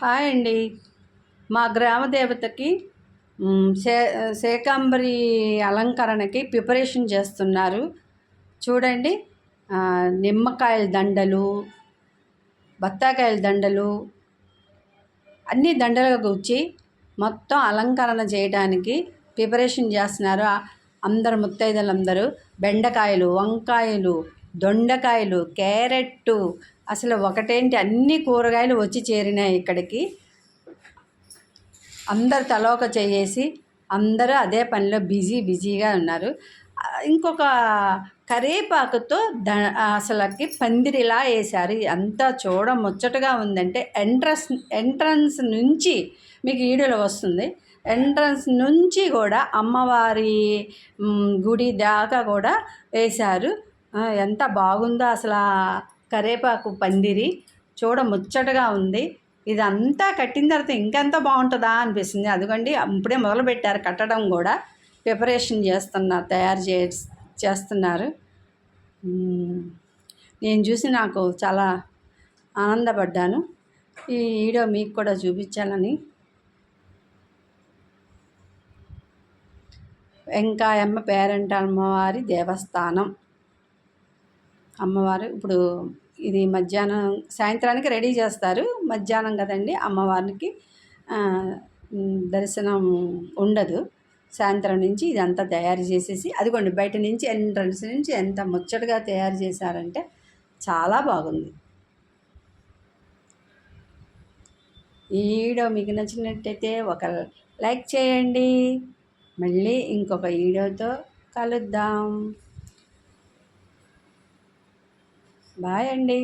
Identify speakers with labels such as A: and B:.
A: Hi అండి. మా గ్రామ దేవతకి శే శేకాంబరి అలంకరణకి ప్రిపరేషన్ చేస్తున్నారు. చూడండి నిమ్మకాయల దండలు బత్తాకాయల దండలు అన్ని దండలుగా గుచ్చి మొత్తం అలంకరణ చేయడానికి ప్రిపరేషన్ చేస్తున్నారు. అందరు ముత్తైదలందరూ బెండకాయలు వంకాయలు దొండకాయలు క్యారెట్టు అసలు ఒకటేంటి? అన్ని కూరగాయలు వచ్చి చేరినాయి ఇక్కడికి. అందరు తలోక చేసి అందరూ అదే పనిలో బిజీ బిజీగా ఉన్నారు. ఇంకొక కరేపాకుతో ద అసలుకి పందిరిలా వేశారు. అంతా చూడ ముచ్చటగా ఉందంటే ఎంట్రన్స్ ఎంట్రన్స్ నుంచి మీకు ఈడలో వస్తుంది. ఎంట్రన్స్ నుంచి కూడా అమ్మవారి గుడి దాకా కూడా వేశారు. ఎంత బాగుందో అసలు ఆ కరేపాకు పందిరి. చూడ ముచ్చటగా ఉంది. ఇదంతా కట్టిన తర్వాత ఇంకెంత బాగుంటుందా అనిపిస్తుంది. అదిగోండి ఇప్పుడే మొదలుపెట్టారు కట్టడం కూడా. ప్రిపరేషన్ చేస్తున్నారు తయారు చే చేస్తున్నారు. నేను చూసి నాకు చాలా ఆనందపడ్డాను. ఈ వీడియో మీకు కూడా చూపించాలని. వెంకాయమ్మ పేరంట అమ్మవారి దేవస్థానం. అమ్మవారు ఇప్పుడు ఇది మధ్యాహ్నం సాయంత్రానికి రెడీ చేస్తారు. మధ్యాహ్నం కదండి అమ్మవారికి దర్శనం ఉండదు. సాయంత్రం నుంచి ఇదంతా తయారు చేసేసి అదిగోండి బయట నుంచి ఎంట్రన్స్ నుంచి ఎంత ముచ్చటగా తయారు చేశారంటే చాలా బాగుంది. ఈ వీడియో మీకు నచ్చినట్టయితే ఒక లైక్ చేయండి. మళ్ళీ ఇంకొక వీడియోతో కలుద్దాం. బాయ్ అండి.